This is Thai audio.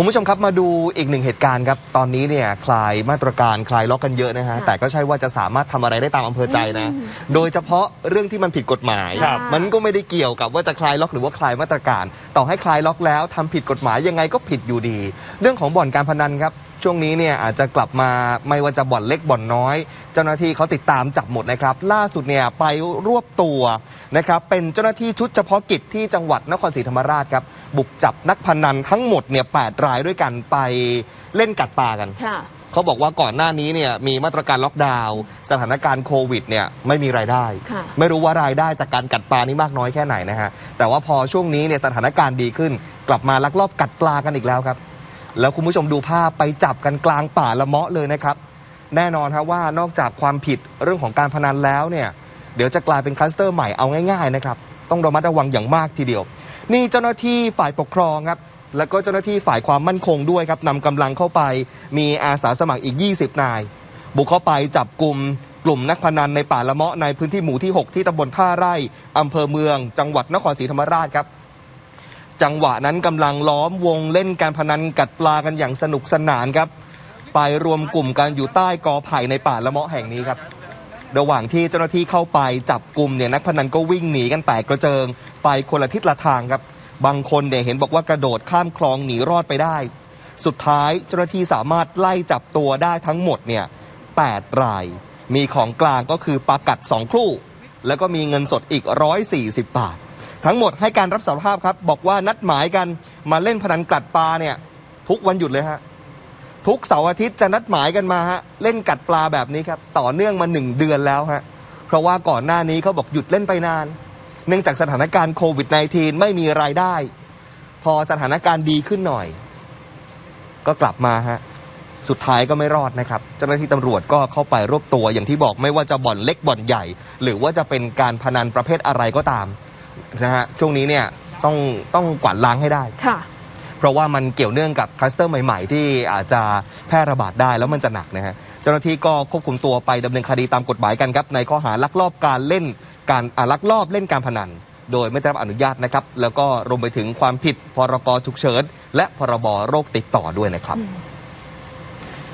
คุณผู้ชมครับมาดูอีกหนึ่งเหตุการณ์ครับ ตอนนี้เนี่ยคลายมาตรการคลายล็อกกันเยอะนะฮะค่ะแต่ก็ใช่ว่าจะสามารถทำอะไรได้ตามอำเภอใจนะ โดยเฉพาะเรื่องที่มันผิดกฎหมาย ครับ มันก็ไม่ได้เกี่ยวกับว่าจะคลายล็อกหรือว่าคลายมาตรการ ต่อให้คลายล็อกแล้วทำผิดกฎหมายยังไงก็ผิดอยู่ดี เรื่องของบ่อนการพนันครับ ช่วงนี้เนี่ยอาจจะกลับมาไม่ว่าจะบ่อนเล็กบ่อนน้อย เจ้าหน้าที่เขาติดตามจับหมดนะครับ ล่าสุดเนี่ยไปรวบตัวนะครับเป็นเจ้าหน้าที่ชุดเฉพาะกิจที่จังหวัดนครศรีธรรมราชครับ บุกจับนักพนันทั้งหมดเนี่ยแปดรายด้วยกันไปเล่นกัดปลากัน ค่ะ เขาบอกว่าก่อนหน้านี้เนี่ยมีมาตรการล็อกดาวน์สถานการณ์โควิดเนี่ยไม่มีรายได้ ค่ะ ไม่รู้ว่ารายได้จากการกัดปลานี่มากน้อยแค่ไหนนะฮะ แต่ว่าพอช่วงนี้เนี่ยสถานการณ์ดีขึ้น กลับมาลักลอบกัดปลากันอีกแล้วครับ แล้วคุณผู้ชมดูภาพไปจับกันกลางป่าละเมาะเลยนะครับ แน่นอนครับว่านอกจากความผิดเรื่องของการพนันแล้วเนี่ย เดี๋ยวจะกลายเป็นคลัสเตอร์ใหม่เอาง่ายๆนะครับ ต้องระมัดระวังอย่างมากทีเดียว นี่เจ้าหน้าที่ฝ่ายปกครองครับแล้วก็เจ้าหน้าที่ฝ่ายความมั่นคงด้วยครับนำกำลังเข้าไป มีอาสาสมัครอีก 20 นาย บุกเข้าไปจับกลุ่มกลุ่มนักพนันในป่าละเมาะในพื้นที่หมู่ที่ 6 ที่ตำบลท่าไร่อำเภอเมือง จังหวัดนครศรีธรรมราชครับ จังหวะนั้นกำลังล้อมวงเล่นการพนันกัดปลากันอย่างสนุกสนานครับ ไปรวมกลุ่มกันอยู่ใต้กอไผ่ในป่าละเมาะแห่งนี้ครับ ระหว่างที่เจ้าหน้าที่เข้าไปจับกลุ่มเนี่ยนักพนันก็วิ่งหนีกันแตกกระเจิง ไปคนละทิศละทางครับ บางคนเนี่ยเห็นบอกว่ากระโดดข้ามคลองหนีรอดไปได้ สุดท้ายเจ้าหน้าที่สามารถไล่จับตัวได้ทั้งหมดเนี่ย8ราย มีของกลางก็คือปลากัด 2ครู่ แล้วก็มีเงินสดอีก 140 บาท ทั้งหมดให้การรับสารภาพครับ บอกว่านัดหมายกันมาเล่นพนันกัดปลาเนี่ยทุกวันหยุดเลยฮะทุกเสาร์อาทิตย์จะนัดหมายกันมาฮะเล่นกัดปลาแบบนี้ครับ ต่อเนื่องมา1เดือนแล้วฮะเพราะว่าก่อนหน้านี้เขาบอกหยุดเล่นไปนาน เนื่องจากสถานการณ์โควิด -19 ไม่มีรายได้ พอสถานการณ์ดีขึ้นหน่อย ก็กลับมาฮะสุดท้ายก็ไม่รอดนะครับ เจ้าหน้าที่ตำรวจก็เข้าไปรวบตัวอย่างที่บอกไม่ว่าจะบ่อนเล็กบ่อนใหญ่ หรือว่าจะเป็นการพนันประเภทอะไรก็ตามนะฮะช่วงนี้เนี่ยต้องต้องกวาดล้างให้ได้ค่ะเพราะว่ามันเกี่ยวเนื่องกับคลัสเตอร์ใหม่ ๆ ที่อาจจะแพร่ระบาดได้แล้วมันจะหนักนะฮะ เจ้าหน้าที่ก็ควบคุมตัวไปดำเนินคดีตามกฎหมายกันครับ ในข้อหาลักลอบการเล่น การลักลอบเล่นการพนัน โดยไม่ได้รับอนุญาตนะครับ แล้วก็รวมไปถึงความผิดพรกฉุกเฉินและพรบโรคติดต่อด้วยนะครับ